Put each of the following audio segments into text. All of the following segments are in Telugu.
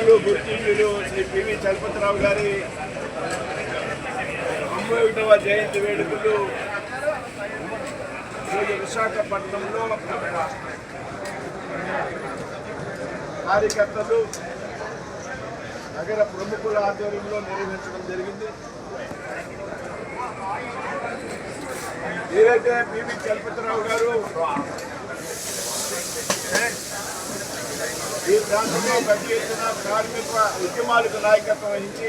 పెద్దలు గుర్తింపులు శ్రీ పివి చలపతిరావు గారి తొంభై ఒకటవ జయంతి వేడుకలు ఈరోజు విశాఖపట్నంలో కార్యకర్తలు నగర ప్రముఖుల ఆధ్వర్యంలో నిర్వహించడం జరిగింది. ఏదైతే పివి చలపతిరావు గారు ఈ ప్రాంతంలో పెద్ద ఎత్తున కార్మిక ఉద్యమాలకు నాయకత్వం వహించి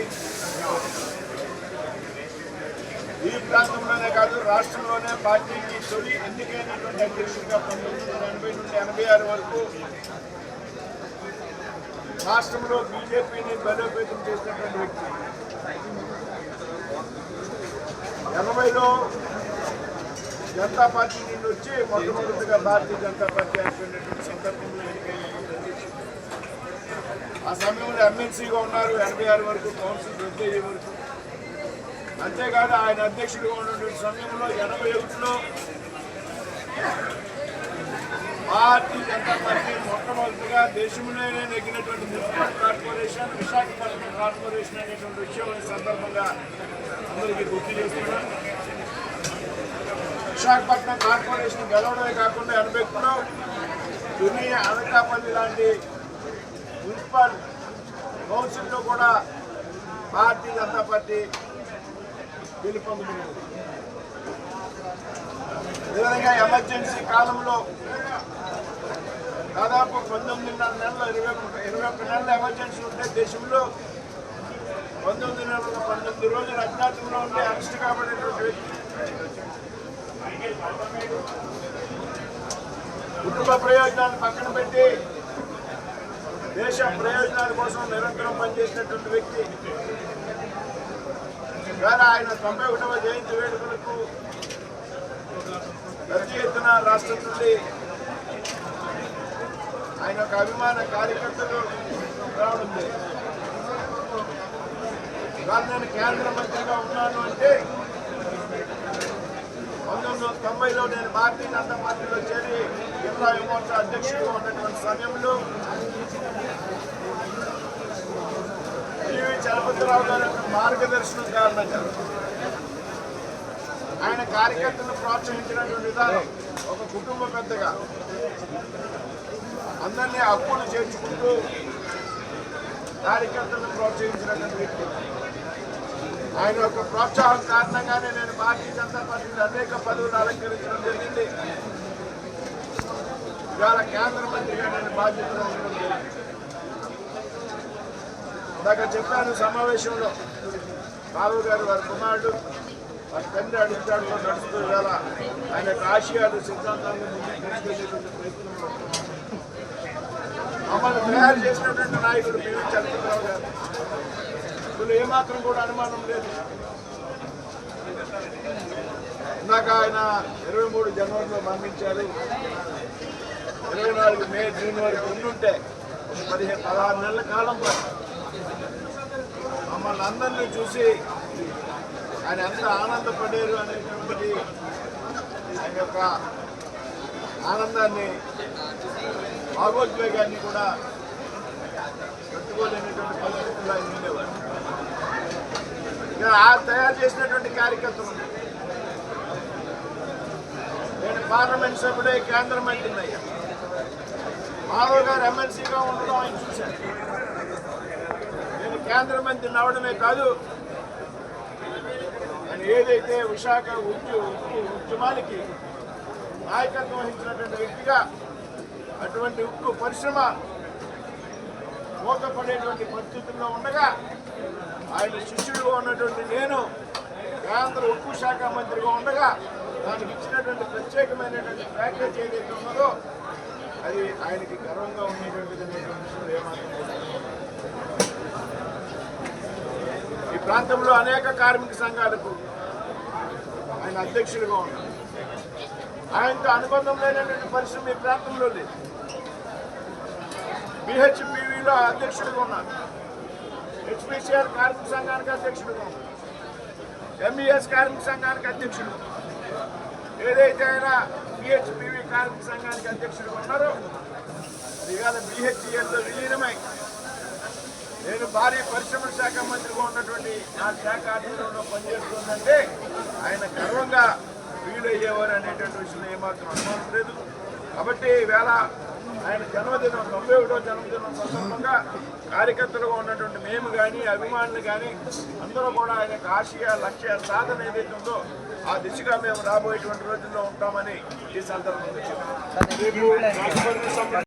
ఈ ప్రాంతంలోనే కాదు రాష్ట్రంలోనే పార్టీకి తొలి ఎన్నికైనటువంటి అధ్యక్షుడిగా పంతొమ్మిది వందల ఎనభై నుండి ఎనభై ఆరు వరకు రాష్ట్రంలో బీజేపీని బలోపేతం చేసినటువంటి వ్యక్తి. ఎనభైలో జనతా పార్టీ నుండి వచ్చి మొట్టమొదటిగా భారతీయ జనతా పార్టీ అయిపోయినటువంటి సందర్భంలో ఎన్నికైనటువంటి ఆ సమయంలో ఎమ్మెల్సీగా ఉన్నారు ఎనభై ఆరు వరకు కౌన్సిల్ రద్దు అయ్యే వరకు. అంతేకాదు ఆయన అధ్యక్షుడిగా ఉన్నటువంటి సమయంలో ఎనభై ఒకటిలో భారతీయ జనతా పార్టీ మొట్టమొదటిగా దేశంలోనే నెగ్గినటువంటి మున్సిపల్ కార్పొరేషన్ విశాఖపట్నం కార్పొరేషన్ అనేటువంటి విషయం సందర్భంగా అందరికీ గుర్తు చేస్తున్నాను. విశాఖపట్నం కార్పొరేషన్ గెలవడమే కాకుండా ఎనభై ఒకటిలో తుని అనకాపల్లి లాంటి మున్సిపల్ కౌన్సిల్లో కూడా భారతీయ జనతా పార్టీ గెలుపొందుకున్నది విధంగా ఎమర్జెన్సీ కాలంలో దాదాపు పంతొమ్మిదిన్నర నెలలు ఇరవై ఇరవై ఒక్క నెలల ఎమర్జెన్సీ ఉంటే దేశంలో పంతొమ్మిది నెలల పంతొమ్మిది రోజులు అజ్ఞాతంలో ఉండే అరెస్ట్ కాబడినటువంటి వ్యక్తి. కుటుంబ ప్రయోజనాన్ని పక్కన పెట్టి దేశ ప్రయోజనాల కోసం నిరంతరం పనిచేసినటువంటి వ్యక్తి. వేళ ఆయన తొంభై ఒకటవ జయంతి వేడుకలకు పెద్ద ఎత్తున రాష్ట్రం నుండి ఆయన యొక్క అభిమాన కార్యకర్తలు రావడం కానీ నేను కేంద్ర మంత్రిగా ఉన్నాను అంటే పంతొమ్మిది వందల తొంభైలో నేను భారతీయ జనతా పార్టీలో చేరి జిల్లా విమోర్చా అధ్యక్షుడిగా ఉన్నటువంటి సమయంలో పివి చలపతిరావు గారి యొక్క మార్గదర్శనం కారణంగా ఆయన కార్యకర్తలను ప్రోత్సహించినటువంటి విధానం ఒక కుటుంబ పెద్దగా అందరినీ హక్కులు చేర్చుకుంటూ కార్యకర్తలను ప్రోత్సహించినటువంటి వ్యక్తి. ఆయన యొక్క ప్రోత్సాహం కారణంగానే నేను భారతీయ జనతా పార్టీలో అనేక పదవులు అలంకరించడం జరిగింది. ఇవాళ కేంద్ర మంత్రిగా నేను బాధ్యతలు ఇందాక చెప్పాను సమావేశంలో బాబు గారు వారి కుమారుడు వారి తండ్రి అడుగుతాడులో నడుస్తూ ఇవాళ ఆయన యొక్క ఆశయాలు సిద్ధాంతాలను ముందుకు తీసుకెళ్ళేటువంటి ప్రయత్నంలో మమ్మల్ని తయారు చేసినటువంటి నాయకుడు పివి చంద్రబాబు గారు. ఇప్పుడు ఏమాత్రం కూడా అనుమానం లేదు. ఇందాక ఆయన ఇరవై మూడు జనవరిలో మరణించారు. ఇరవై నాలుగు మే జూన్ వరకు ఉండుంటే పదిహేను పదహారు నెలల కాలం మమ్మల్ని అందరినీ చూసి ఆయన ఎంత ఆనందపడేరు అనేటువంటి ఆయన యొక్క ఆనందాన్ని భాగోద్వేగాన్ని కూడా పెట్టుకోలేనటువంటి పరిస్థితుల్లో ఆయన ఉండేవారు. ఇక ఆ తయారు చేసినటువంటి కార్యకర్తలు నేను పార్లమెంట్ సభ్యుడే కేంద్ర మంత్రిని అయ్యా. మాధవ్ గారు ఎమ్మెల్సీగా ఉండడం ఆయన చూశాను నేను కేంద్ర మంత్రిని అవడమే కాదు ఆయన ఏదైతే విశాఖ ఉద్య ఉద్యమానికి నాయకత్వం వహించినటువంటి వ్యక్తిగా అటువంటి ఉక్కు పరిశ్రమ మూతపడేటువంటి పరిస్థితుల్లో ఉండగా ఆయన శిష్యుడుగా ఉన్నటువంటి నేను కేంద్ర ఉక్కు శాఖ మంత్రిగా ఉండగా దానికి ఇచ్చినటువంటి ప్రత్యేకమైనటువంటి ప్యాకేజ్ ఏదైతే ఉన్నదో అది ఆయనకి గర్వంగా ఉండేటువంటి విషయంలో ఈ ప్రాంతంలో అనేక కార్మిక సంఘాలకు ఆయన అధ్యక్షులుగా ఉన్నారు. ఆయనతో అనుబంధం లేనటువంటి పరిశ్రమ ఈ ప్రాంతంలో లేదు. బిహెచ్పివిలో అధ్యక్షుడిగా ఉన్నారు. హెచ్పిసిఆర్ కార్మిక సంఘానికి అధ్యక్షుడిగా ఉన్నారు. ఎంఈఎస్ కార్మిక సంఘానికి అధ్యక్షుడు ఏదైతే ఆయన బిహెచ్పి కార్మిక సంఘానికి అధ్యక్షుడు ఉన్నారు. అది ఇవాళ బిహెచ్ఈఎల్లో విలీనమై నేను భారీ పరిశ్రమల శాఖ మంత్రిగా ఉన్నటువంటి నా శాఖ ఆధ్వర్యంలో పనిచేస్తుందంటే ఆయన గర్వంగా ఫీల్ అయ్యేవారు అనేటువంటి విషయంలో ఏమాత్రం అనుమానం లేదు. కాబట్టి ఈవేళ ఆయన జన్మదినం తొంభై ఒకటో జన్మదినం సందర్భంగా కార్యకర్తలుగా ఉన్నటువంటి మేము కానీ అభిమానులు కానీ అందరూ కూడా ఆయన కాశీయ ఆశయ లక్ష్య సాధన ఏదైతే ఉందో ఆ దిశగా మేము రాబోయేటువంటి రోజుల్లో ఉంటామని ఈ సందర్భంగా